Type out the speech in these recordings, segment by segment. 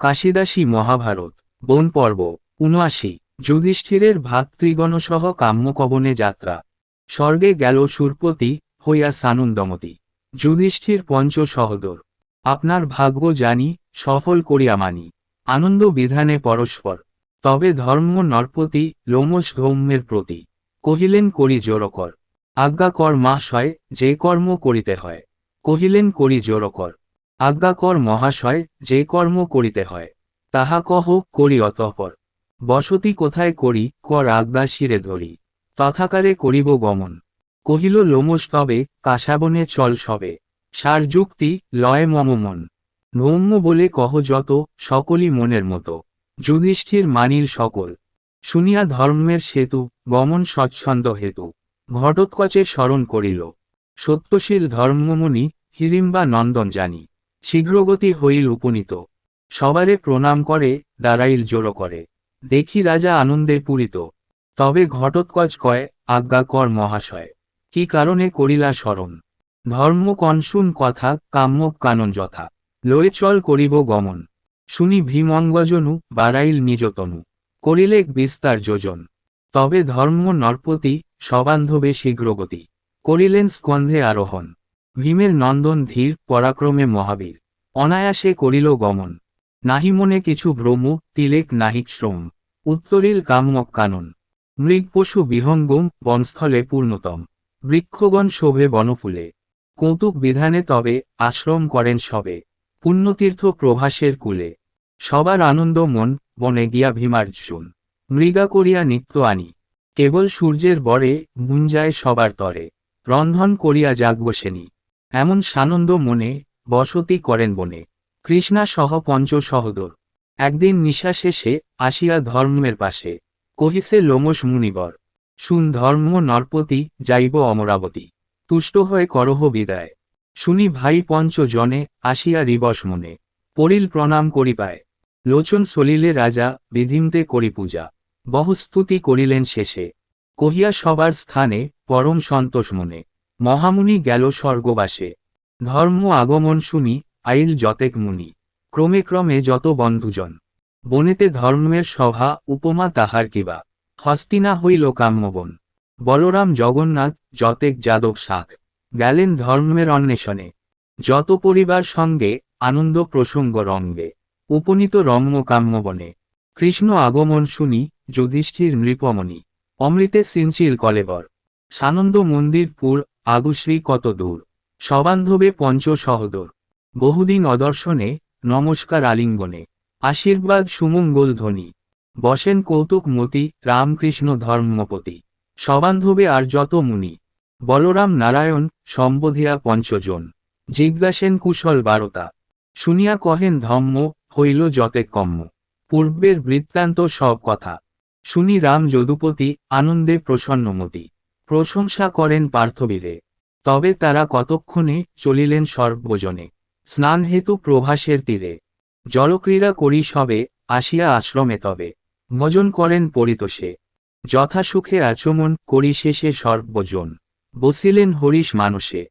কাশিদাসী মহাভারত, বন পর্ব, উনআশি, যুধিষ্ঠিরের ভাতৃগণসহ কাম্যকবনে যাত্রা। স্বর্গে গেল সুরপতি হইয়া সানন্দমতি। যুধিষ্ঠির পঞ্চ সহদর আপনার ভাগ্য জানি, সফল করিয়া মানি। আনন্দ বিধানে পরস্পর। তবে ধর্ম নরপতি লোমস ধৌম্যের প্রতি। কহিলেন, করি জোরকর। আজ্ঞা কর মহাশয়, যে কর্ম করিতে হয়। কহিলেন, করি জোরকর। আজ্ঞা কর মহাশয়, যে কর্ম করিতে হয়, তাহা কহ, করি অতঃপর। বসতি কোথায় করি, কর আজ্ঞা শিরে ধরি। তথাকারে করিব গমন। কহিল লোমস তবে, কাশাবনে চল সবে। সার যুক্তি, লয় মম মন। ধৌম্য বলে কহ যত, সকলই মনের মতো। যুধিষ্ঠির মানির সকল। শুনিয়া ধর্মের সেতু, গমন সচ্ছন্দ হেতু। ঘটোৎকচে স্মরণ করিল। সত্যশীল ধর্মমণি, হিরিম্বা নন্দন জানি। শীঘ্রগতি হইল উপনীত। সবারে প্রণাম করে, দাঁড়াইল জোড়ো করে। দেখি রাজা আনন্দে পূরিত। তবে ঘটোৎকচ কয়, আজ্ঞা কর মহাশয়। কি কারণে করিলা স্মরণ? ধর্ম কনসুন কথা, কাম্য কানন যথা। লয়ে চল করিব গমন। শুনি ভীমঙ্গজনু, বাড়াইল নিজতনু। করিলেক বিস্তার যোজন। তবে ধর্ম নরপতি, সবান্ধবে শীঘ্রগতি। করিলেন স্কন্ধে আরোহণ। ভীমের নন্দন ধীর, পরাক্রমে মহাবীর। অনায়াসে করিল গমন। নাহি মনে কিছু ভ্রম তিলেক নাহিক শ্রম। উত্তরিল কাম্যক কানন। মৃগ পশু বিহঙ্গম, বনস্থলে পূর্ণতম। বৃক্ষগণ শোভে বনফুলে। কৌতুক বিধানে তবে, আশ্রম করেন সবে। পুণ্যতীর্থ প্রভাসের কুলে। সবার আনন্দ মন, বনে গিয়া ভীমার্জুন মৃগা করিয়া নিত্য আনি। কেবল সূর্যের বরে মুঞ্জায় সবার তরে। রন্ধন করিয়া জাগবসেনি। এমন সানন্দ মনে বসতি করেন বনে। কৃষ্ণা সহ পঞ্চ সহদর একদিন নিশা শেষে আসিয়া ধর্মের পাশে। কহিসে লোমস মুনিবর, শুন ধর্ম নরপতি যাইব অমরাবতী। তুষ্ট হয়ে করহ বিদায়। শুনি ভাই পঞ্চ জনে আসিয়া রিবস মনে। পরিল প্রণাম করি পায় লোচন সলিলে রাজা বিধিমতে করি পূজা। বহুস্তুতি করিলেন শেষে। কহিয়া সবার স্থানে পরম সন্তোষ মনে। মহামুনি গেল স্বর্গবাসে। ধর্ম আগমন শুনি, আইল যতেক মুনি। ক্রমে ক্রমে যত বন্ধুজন। বনেতে ধর্মের সভা, উপমা তাহার কিবা হস্তিনা হইল কাম্যবন। বলরাম জগন্নাথ, যতেক যাদব শাখ গেলেন ধর্মের অন্বেষণে। যত পরিবার সঙ্গে, আনন্দ প্রসঙ্গ রঙ্গে। উপনীত রম্য কাম্যবনে। কৃষ্ণ আগমন শুনি, যুধিষ্ঠির নৃপমণি। অমৃতে সিঞ্চিল কলেবর। সানন্দ মন্দিরপুর আগুশ্রী কত দূর? সবান্ধবে পঞ্চ সহদর বহুদিন অদর্শনে, নমস্কার আলিঙ্গনে। আশীর্বাদ সুমঙ্গল ধ্বনি। বসেন কৌতুক মতি, রামকৃষ্ণ ধর্মপতি। সবান্ধবে আর যত মুনি। বলরাম নারায়ণ, সম্বোধিয়া পঞ্চজন। জিজ্ঞাসেন কুশল বারতা। শুনিয়া কহেন ধম্ম, হইল যতে কম্ম। পূর্বের বৃত্তান্ত সব কথা। শুনি রাম যদুপতি, আনন্দে প্রসন্নমতি। প্রশংসা করেন পার্থবীরে। তবে তারা কতক্ষণে চলিলেন সর্বজনে? স্নান হেতু প্রভাসের তীরে। জলক্রীড়া করি সবে, আসিয়া আশ্রমে তবে। ভজন করেন পরিতোষে। যথাসুখে আচমন করি শেষে সর্বজন। বসিলেন হরিশ মানসে।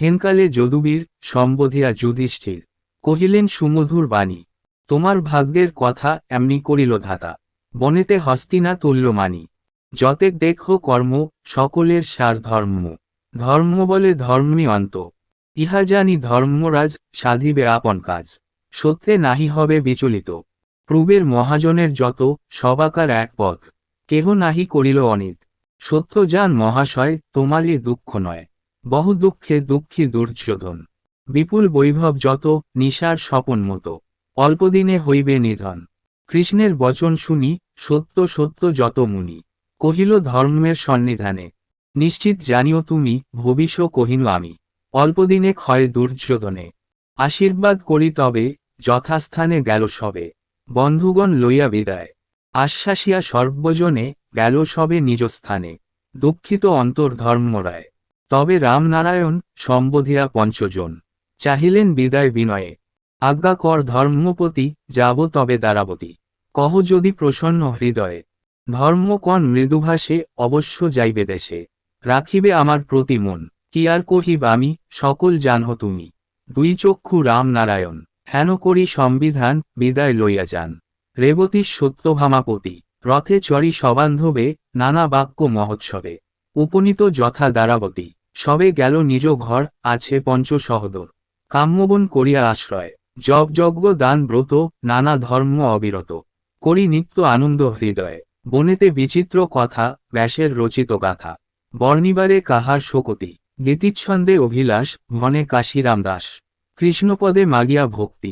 হেনকালে যদুবীর সম্বোধিয়া যুধিষ্ঠির। কহিলেন, সুমধুর বাণী। তোমার ভাগ্যের কথা এমনি করিল ধাতা। বনেতে হস্তিনা তুল্য মানি যতেক দেখ কর্ম, সকলের সার ধর্ম। ধর্ম বলে ধর্মী অন্ত। ইহা জানি ধর্মরাজ সাধিবে আপন কাজ। সত্যে নাহি হবে বিচলিত। প্রবের মহাজনের যত, সবাকার এক পথ। কেহ নাহি করিল অনিত। সত্য যান মহাশয়, তোমারই দুঃখ নয়। বহু দুঃখে দুঃখী দুর্যোধন। বিপুল বৈভব যত, নিশার স্বপন মতো। অল্পদিনে হইবে নিধন। কৃষ্ণের বচন শুনি, সত্য সত্য যত মুনি। কহিল, ধর্মের সন্নিধানে। নিশ্চিত জানিও তুমি ভবিষ্য কহিনু আমি। অল্পদিনে ক্ষয় দুর্যোধনে। আশীর্বাদ করি তবে, যথাস্থানে গেল সবে। বন্ধুগণ লইয়া বিদায়। আশ্বাসিয়া সর্বজনে গেল সবে নিজ স্থানে। দুঃখিত অন্তর ধর্মরায় তবে রামনারায়ণ সম্বোধিয়া পঞ্চজন। চাহিলেন বিদায় বিনয়ে। আজ্ঞা কর ধর্মপতি, যাব তবে দারাবতী কহ যদি প্রসন্ন হৃদয়ে। ধর্মকণ মৃদুভাষে অবশ্য যাইবে দেশে। রাখিবে আমার প্রতি মন। কি আর কহিব আমি, সকল জানহ তুমি। দুই চক্ষু রাম নারায়ণ। হেন করি সংবিধান বিদায় লইয়া যান। রেবতী সত্যভামাপতি। রথে চরি সবান্ধবে নানা বাক্য মহোৎসবে। উপনীত যথা দ্বারাবতী। সবে গেল নিজ ঘর, আছে পঞ্চ সহদর কাম্যবন করিয়া আশ্রয়। জব যজ্ঞ দান ব্রত, নানা ধর্ম অবিরত। করি নিত্য আনন্দ হৃদয়ে। বনেতে বিচিত্র কথা, ব্যাসের রচিত গাথা। বর্ণিবারে কাহার শোকতি? গীতিচ্ছন্দে অভিলাষ, মনে কাশিরাম দাস। কৃষ্ণপদে মাগিয়া ভক্তি।